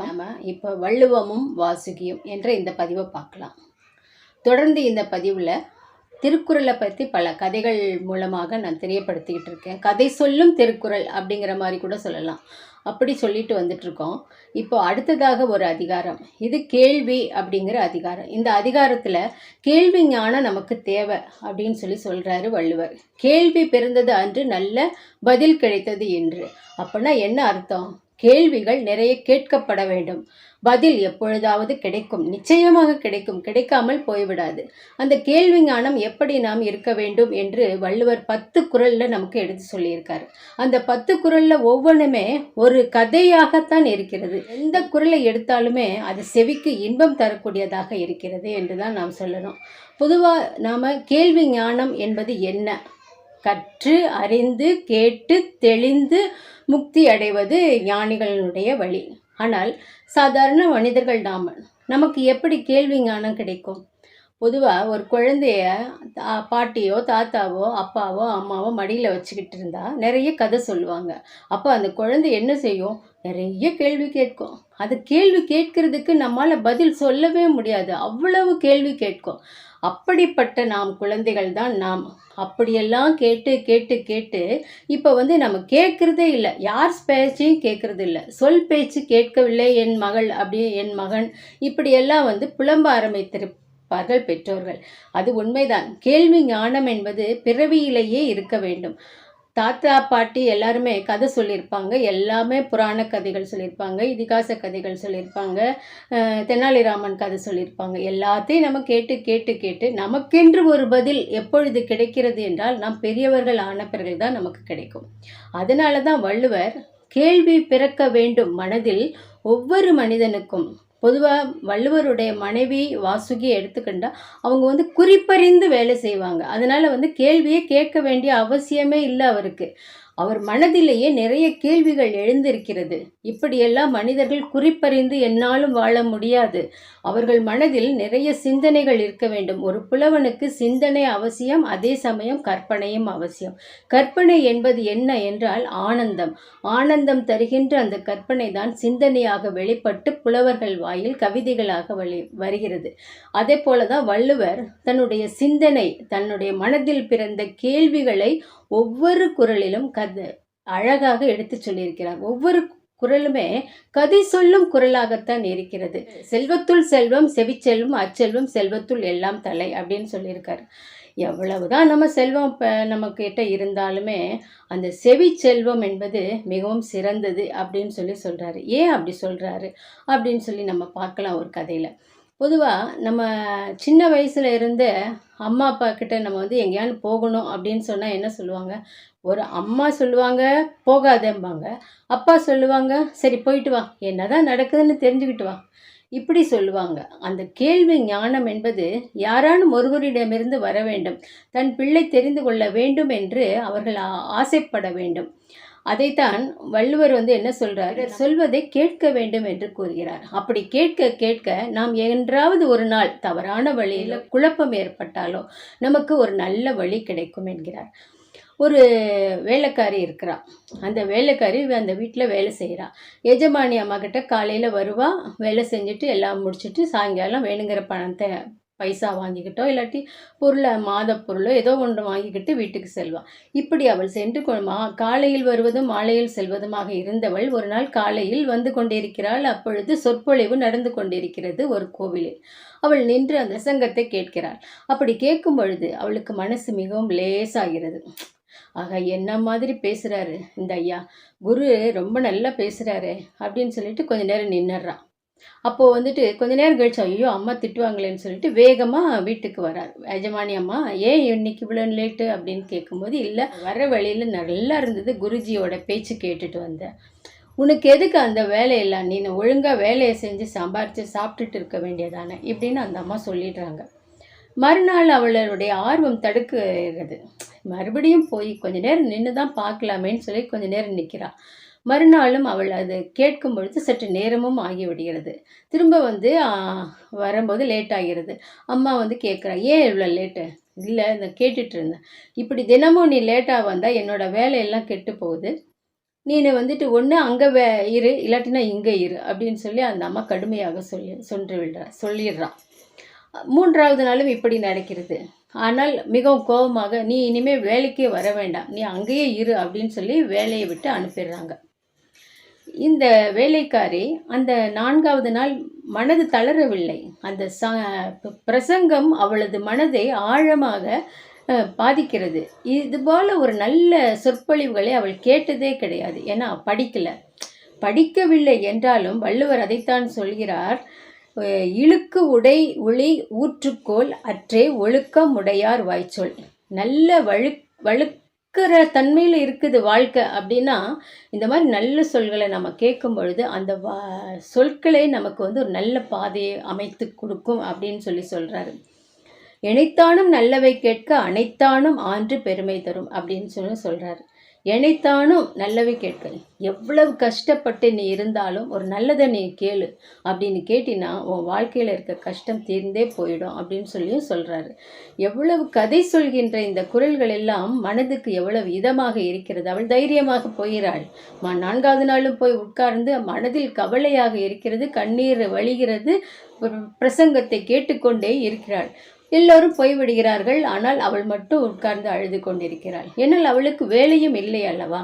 வணக்கம். நம்ம இப்போ வள்ளுவமும் வாசுகியும் என்ற இந்த பதிவை பார்க்கலாம். தொடர்ந்து இந்த பதிவில் திருக்குறளை பற்றி பல கதைகள் மூலமாக நான் தெரியப்படுத்திக்கிட்டு இருக்கேன். கதை சொல்லும் திருக்குறள் அப்படிங்கிற மாதிரி கூட சொல்லலாம். அப்படி சொல்லிட்டு வந்துட்ருக்கோம் இப்போ அடுத்ததாக ஒரு அதிகாரம். இது கேள்வி அப்படிங்கிற அதிகாரம். இந்த அதிகாரத்தில் கேள்வி ஞானம் நமக்கு தேவை அப்படின்னு சொல்லி சொல்கிறாரு வள்ளுவர். கேள்வி பிறந்தது அன்று நல்ல பதில் கிடைத்தது என்று அப்படின்னா என்ன அர்த்தம்? கேள்விகள் நிறைய கேட்கப்பட வேண்டும். பதில் எப்பொழுதாவது கிடைக்கும். நிச்சயமாக கிடைக்கும். கிடைக்காமல் போய்விடாது. அந்த கேள்வி ஞானம் எப்படி நாம் இருக்க வேண்டும் என்று வள்ளுவர் பத்து குரலில் நமக்கு எடுத்து சொல்லியிருக்கார். அந்த பத்து குரலில் ஒவ்வொன்றுமே ஒரு கதையாகத்தான் இருக்கிறது. எந்த குரலை எடுத்தாலுமே அது செவிக்கு இன்பம் தரக்கூடியதாக இருக்கிறது என்று தான் நாம் சொல்லணும். பொதுவாக நாம் கேள்வி ஞானம் என்பது என்ன? கற்று அறிந்து கேட்டு தெளிந்து முக்தி அடைவது ஞானிகளுடைய வழி. ஆனால் சாதாரண மனிதர்கள் நாம் நமக்கு எப்படி கேள்வி ஞானம் கிடைக்கும்? பொதுவாக ஒரு குழந்தைய தா- பாட்டியோ தாத்தாவோ அப்பாவோ அம்மாவோ மடியில் வச்சுக்கிட்டு இருந்தா நிறைய கதை சொல்லுவாங்க. அப்போ அந்த குழந்தை என்ன செய்யும்? நிறைய கேள்வி கேட்கும். அது கேள்வி கேட்கறதுக்கு நம்மால் பதில் சொல்லவே முடியாது. அவ்வளவு கேள்வி கேட்கும். அப்படிப்பட்ட நாம் குழந்தைகள் தான் நாம். அப்படியெல்லாம் கேட்டு கேட்டு கேட்டு இப்போ வந்து நம்ம கேட்குறதே இல்லை. யார் பேச்சையும் கேட்குறது இல்லை. சொல் பேச்சு கேட்கவில்லை என் மகள் அப்படியே என் மகன் இப்படியெல்லாம் வந்து புலம்ப ஆரம்பித்திருப்பார்கள் பெற்றோர்கள். அது உண்மைதான். கேள்வி ஞானம் என்பது பிறவியிலேயே இருக்க வேண்டும். தாத்தா பாட்டி எல்லாருமே கதை சொல்லியிருப்பாங்க. எல்லாமே புராண கதைகள் சொல்லியிருப்பாங்க இதிகாச கதைகள் சொல்லியிருப்பாங்க தெனாலிராமன் கதை சொல்லியிருப்பாங்க. எல்லாத்தையும் நம்ம கேட்டு கேட்டு கேட்டு நமக்கென்று ஒரு பதில் எப்பொழுது கிடைக்கிறது என்றால் நாம் பெரியவர்கள் ஆன பிறகு தான் நமக்கு கிடைக்கும். அதனால தான் வள்ளுவர் கேள்வி பிறக்க வேண்டும் மனதில் ஒவ்வொரு மனிதனுக்கும் பொதுவாக வள்ளுவருடைய மனைவி வாசுகியை எடுத்துக்கிட்டால் அவங்க வந்து குறிப்பறிந்து வேலை செய்வாங்க. அதனால் வந்து கேள்வியை கேட்க வேண்டிய அவசியமே இல்லை அவருக்கு. அவர் மனதிலேயே நிறைய கேள்விகள் எழுந்திருக்கிறது. இப்படியெல்லாம் மனிதர்கள் குறிப்பறிந்து என்னாலும் வாழ முடியாது. அவர்கள் மனதில் நிறைய சிந்தனைகள் இருக்க வேண்டும். ஒரு புலவனுக்கு சிந்தனை அவசியம் அதே சமயம் கற்பனையும் அவசியம். கற்பனை என்பது என்ன என்றால் ஆனந்தம். ஆனந்தம் தருகின்ற அந்த கற்பனை தான் சிந்தனையாக வெளிப்பட்டு புலவர்கள் வாயில் கவிதைகளாக வழி வருகிறது. அதே போல தான் வள்ளுவர் தன்னுடைய சிந்தனை தன்னுடைய மனதில் பிறந்த கேள்விகளை ஒவ்வொரு குரலிலும் கத அழகாக எடுத்து சொல்லியிருக்கிறார். ஒவ்வொரு குரலுமே கதை சொல்லும் குரலாகத்தான் இருக்கிறது. செல்வத்துள் செல்வம் செவிச்செல்வம் அச்செல்வம் செல்வத்துள் எல்லாம் தலை அப்படின்னு சொல்லியிருக்காரு. எவ்வளவுதான் நம்ம செல்வம் இப்போ நம்மக்கிட்ட இருந்தாலுமே அந்த செவி செல்வம் என்பது மிகவும் சிறந்தது அப்படின்னு சொல்லி சொல்கிறாரு ஏன் அப்படி சொல்கிறாரு அப்படின்னு சொல்லி நம்ம பார்க்கலாம் ஒரு கதையில். பொதுவாக நம்ம சின்ன வயசில் இருந்து அம்மா அப்பா கிட்ட நம்ம வந்து எங்கேயாவது போகணும் அப்படின்னு சொன்னால் என்ன சொல்லுவாங்க? ஒரு அம்மா சொல்லுவாங்க போகாதேம்பாங்க. அப்பா சொல்லுவாங்க சரி போயிட்டு வா. என்னதான் நடக்குதுன்னு தெரிஞ்சுக்கிட்டு வா. இப்படி சொல்லுவாங்க. அந்த கேள்வி ஞானம் என்பது யாரானும் ஒருவரிடமிருந்து வர வேண்டும். தன் பிள்ளை தெரிந்து கொள்ள வேண்டும் என்று அவர்கள் ஆ- ஆசைப்பட வேண்டும். அதைத்தான் வள்ளுவர் வந்து என்ன சொல்றாரு? சொல்வதை கேட்க வேண்டும் என்று கூறுகிறார். அப்படி கேட்க கேட்க நாம் என்றாவது ஒரு நாள் தவறான வழியில் குழப்பம் ஏற்பட்டாலோ நமக்கு ஒரு நல்ல வழி கிடைக்கும் என்கிறார். ஒரு வேலைக்காரி இருக்கிறா. அந்த வேலைக்காரி அந்த வீட்டில் வேலை செய்கிறா எஜமானி அம்மா கிட்ட காலையில் வருவா வேலை செஞ்சுட்டு எல்லாம் முடிச்சுட்டு சாயங்காலம் வேணுங்கிற பணத்தை பைசா வாங்கிக்கிட்டோ இல்லாட்டி பொருளை மாத பொருளோ ஏதோ ஒன்று வாங்கிக்கிட்டு வீட்டுக்கு செல்வாள் இப்படி அவள் சென்று கொ- மா காலையில் வருவதும் மாலையில் செல்வதுமாக இருந்தவள் ஒரு நாள் காலையில் வந்து கொண்டிருக்கிறாள். அப்பொழுது சொற்பொழிவு நடந்து கொண்டிருக்கிறது ஒரு கோவிலில். அவள் நின்று அந்த சங்கத்தை கேட்கிறாள். அப்படி கேட்கும் பொழுது அவளுக்கு மனசு மிகவும் லேசாகிறது. ஆக என்ன மாதிரி பேசுகிறாரு இந்த ஐயா? குரு ரொம்ப நல்லா பேசுகிறாரு அப்படின்னு சொல்லிட்டு கொஞ்ச நேரம் நின்னுடுறான். அப்போது வந்துட்டு கொஞ்ச நேரம் கழிச்சு ஐயோ அம்மா திட்டுவாங்களேன்னு சொல்லிட்டு வேகமாக வீட்டுக்கு வரார். எஜமானி அம்மா ஏன் இன்னைக்கு இவ்வளோ லேட்டு? அப்படின்னு கேட்கும்போது இல்லை வர வழியில் நல்லா இருந்தது குருஜியோட பேச்சு கேட்டுட்டு வந்தேன். உனக்கு எதுக்கு அந்த வேலையெல்லாம் நீ ஒழுங்காக வேலையை செஞ்சு சம்பாரித்து சாப்பிட்டுட்டு இருக்க வேண்டியதானே? இப்படின்னு அந்த அம்மா சொல்லிடுறாங்க. மறுநாள் அவளுடைய ஆர்வம் தடுக்கிறது. மறுபடியும் போய் கொஞ்ச நேரம் நின்று தான் பார்க்கலாமேன்னு சொல்லி கொஞ்ச நேரம் நிற்கிறா மறுநாளும் அவள் அது கேட்கும் பொழுது சற்று நேரமும் ஆகிவிடுகிறது. திரும்ப வந்து வரும்போது லேட் ஆகிறது. அம்மா வந்து கேட்குறா ஏன் இவ்வளோ லேட்டு இல்லை இந்த கேட்டுட்டு இருந்தேன். இப்படி தினமும் நீ லேட்டாக வந்தால் என்னோட வேலையெல்லாம் கெட்டு போகுது. நீ வந்துட்டு ஒன்று அங்கே வே இரு. இல்லாட்டினா இங்கே இரு. அப்படின்னு சொல்லி அந்த அம்மா கடுமையாக சொல்லி சொன்று விடுறா சொல்லிடுறான் மூன்றாவது நாளும் இப்படி நடக்கிறது. ஆனால் மிகவும் கோபமாக நீ இனிமேல் வேலைக்கே வர வேண்டாம். நீ அங்கேயே இரு அப்படின்னு சொல்லி வேலையை விட்டு அனுப்பிடுறாங்க. இந்த வேலைக்காரி அந்த நான்காவது நாள் மனது தளரவில்லை. அந்த ச பிரசங்கம் அவளது மனதை ஆழமாக பாதிக்கிறது. இது போல் ஒரு நல்ல சொற்பொழிவுகளை அவள் கேட்டதே கிடையாது. ஏன்னா படிக்கலை. படிக்கவில்லை என்றாலும் வள்ளுவர் அதைத்தான் சொல்கிறார். இழுக்கு உடை ஒளி ஊற்றுக்கோல் அற்றே ஒழுக்கம் உடையார் வாய்ச்சொல். நல்ல வழு இருக்கிற தன்மையில் இருக்குது வாழ்க்கை அப்படின்னா இந்த மாதிரி நல்ல சொல்களை நம்ம கேட்கும் பொழுது அந்த வா சொற்களே நமக்கு வந்து ஒரு நல்ல பாதையை அமைத்து கொடுக்கும் அப்படின்னு சொல்லி சொல்கிறாரு இணைத்தானும் நல்லவை கேட்க அனைத்தானும் ஆன்று பெருமை தரும் அப்படின்னு சொல்லி சொல்கிறாரு எனைத்தானும் நல்லவை கேட்க எவ்வளவு கஷ்டப்பட்டு நீ இருந்தாலும் ஒரு நல்லதை நீ கேளு அப்படின்னு கேட்டினா உன் வாழ்க்கையில் இருக்க கஷ்டம் தீர்ந்தே போயிடும் அப்படின்னு சொல்லியும் சொல்கிறாரு எவ்வளவு கதை சொல்கின்ற இந்த குரல்கள் எல்லாம் மனதுக்கு எவ்வளவு இதமாக இருக்கிறது. அவள் தைரியமாக போகிறாள். ம நான்காவது நாளும் போய் உட்கார்ந்து மனதில் கவலையாக இருக்கிறது கண்ணீர் வழிகிறது பிரசங்கத்தை கேட்டுக்கொண்டே இருக்கிறாள். எல்லோரும் போய்விடுகிறார்கள் ஆனால் அவள் மட்டும் உட்கார்ந்து அழுது கொண்டிருக்கிறாள். என்னால் அவளுக்கு வேலையும் இல்லை அல்லவா?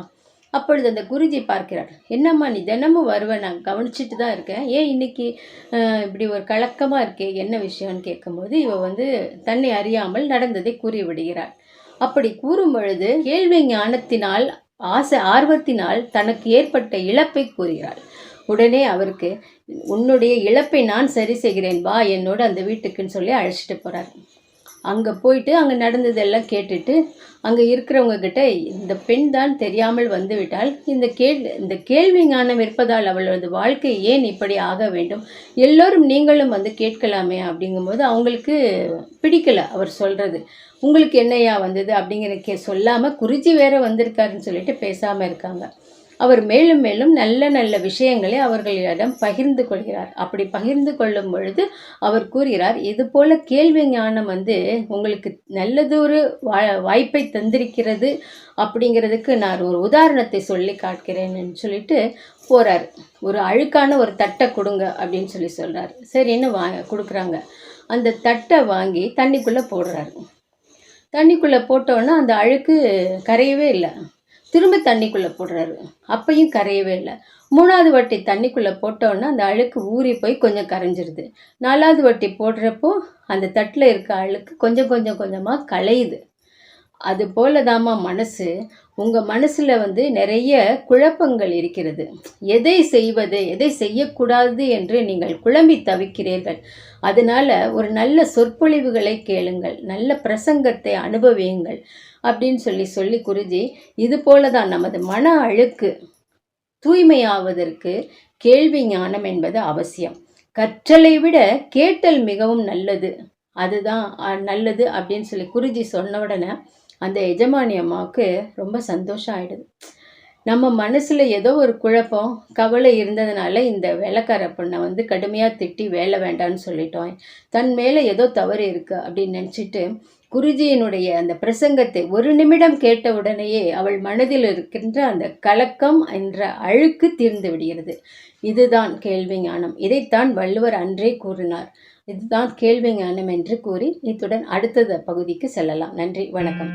அப்பொழுது அந்த குருஜி பார்க்கிறார். என்னம்மா நீ தினமும் வருவ. நான் கவனிச்சிட்டு தான் இருக்கேன். ஏன் இன்னைக்கு இப்படி ஒரு கலக்கமாக இருக்கே? என்ன விஷயம்னு கேட்கும்போது இவ வந்து தன்னை அறியாமல் நடந்ததை கூறிவிடுகிறாள். அப்படி கூறும் பொழுது கேள்வி ஞானத்தினால் ஆசை ஆர்வத்தினால் தனக்கு ஏற்பட்ட இழப்பை கூறுகிறாள். உடனே அவருக்கு உன்னுடைய இழப்பை நான் சரி செய்கிறேன். வா என்னோட அந்த வீட்டுக்குன்னு சொல்லி அழைச்சிட்டு போகிறார் அங்கே போயிட்டு அங்கே நடந்ததெல்லாம் கேட்டுட்டு அங்கே இருக்கிறவங்கக்கிட்ட இந்த பெண் தான் தெரியாமல் வந்துவிட்டால் இந்த கேள் இந்த கேள்வி ஞானம் இருப்பதால் அவளது வாழ்க்கை ஏன் இப்படி ஆக வேண்டும்? எல்லோரும் நீங்களும் வந்து கேட்கலாமே அப்படிங்கும்போது அவங்களுக்கு பிடிக்கலை. அவர் சொல்கிறது உங்களுக்கு என்னையா வந்தது? அப்படிங்கிற கே சொல்லாமல் குறிஞ்சி வேற வந்திருக்காருன்னு சொல்லிட்டு பேசாமல் இருக்காங்க. அவர் மேலும் மேலும் நல்ல நல்ல விஷயங்களை அவர்களிடம் பகிர்ந்து கொள்கிறார். அப்படி பகிர்ந்து கொள்ளும் பொழுது அவர் கூறுகிறார் இது போல கேள்வி ஞானம் வந்து உங்களுக்கு நல்லதொரு வா வாய்ப்பை தந்திருக்கிறது அப்படிங்கிறதுக்கு நான் ஒரு உதாரணத்தை சொல்லி காட்கிறேன்னு சொல்லிட்டு போகிறார் ஒரு அழுக்கான ஒரு தட்டை கொடுங்க அப்படின்னு சொல்லி சொல்கிறார் சரின்னு வா கொடுக்குறாங்க. அந்த தட்டை வாங்கி தண்ணிக்குள்ளே போடுறாரு. தண்ணிக்குள்ளே போட்டோன்னா அந்த அழுக்கு கரையவே இல்லை. திரும்ப தண்ணிக்குள்ளே போடுறாரு. அப்பையும் கரையவே இல்லை. மூணாவது வட்டி தண்ணிக்குள்ளே போட்டோன்னா அந்த அழுக்கு ஊறி போய் கொஞ்சம் கரைஞ்சிருது. நாலாவது வட்டி போடுறப்போ அந்த தட்டில் இருக்க அழுக்கு கொஞ்சம் கொஞ்சம் கொஞ்சமாக களையுது. அது போல தாம்மா மனசு. உங்கள் மனசில் வந்து நிறைய குழப்பங்கள் இருக்கிறது. எதை செய்வது எதை செய்யக்கூடாது என்று நீங்கள் குழம்பி தவிக்கிறீர்கள். அதனால் ஒரு நல்ல சொற்பொழிவுகளை கேளுங்கள். நல்ல பிரசங்கத்தை அனுபவியுங்கள் அப்படின்னு சொல்லி சொல்லி குருஜி இது போல தான் நமது மன அழுக்கு தூய்மையாவதற்கு கேள்வி ஞானம் என்பது அவசியம். கற்றலை விட கேட்டல் மிகவும் நல்லது. அதுதான் நல்லது அப்படின்னு சொல்லி குருஜி சொன்ன உடனே அந்த எஜமானி அம்மாவுக்கு ரொம்ப சந்தோஷம் ஆகிடுது நம்ம மனசில் ஏதோ ஒரு குழப்பம் கவலை இருந்ததுனால இந்த வேலைக்கார பொண்ணை வந்து கடுமையாக திட்டி வேலை வேண்டாம்னு சொல்லிட்டோம். தன் மேலே ஏதோ தவறு இருக்குது அப்படின்னு நினச்சிட்டு குருஜியினுடைய அந்த பிரசங்கத்தை ஒரு நிமிடம் கேட்ட உடனேயே அவள் மனதில் இருக்கின்ற அந்த கலக்கம் என்ற அழுக்கு தீர்ந்து விடுகிறது. இதுதான் கேள்வி ஞானம் இதைத்தான் வள்ளுவர் அன்றே கூறினார். இதுதான் கேள்வி ஞானம் என்று கூறி இத்துடன் அடுத்தது பகுதிக்கு செல்லலாம். நன்றி வணக்கம்.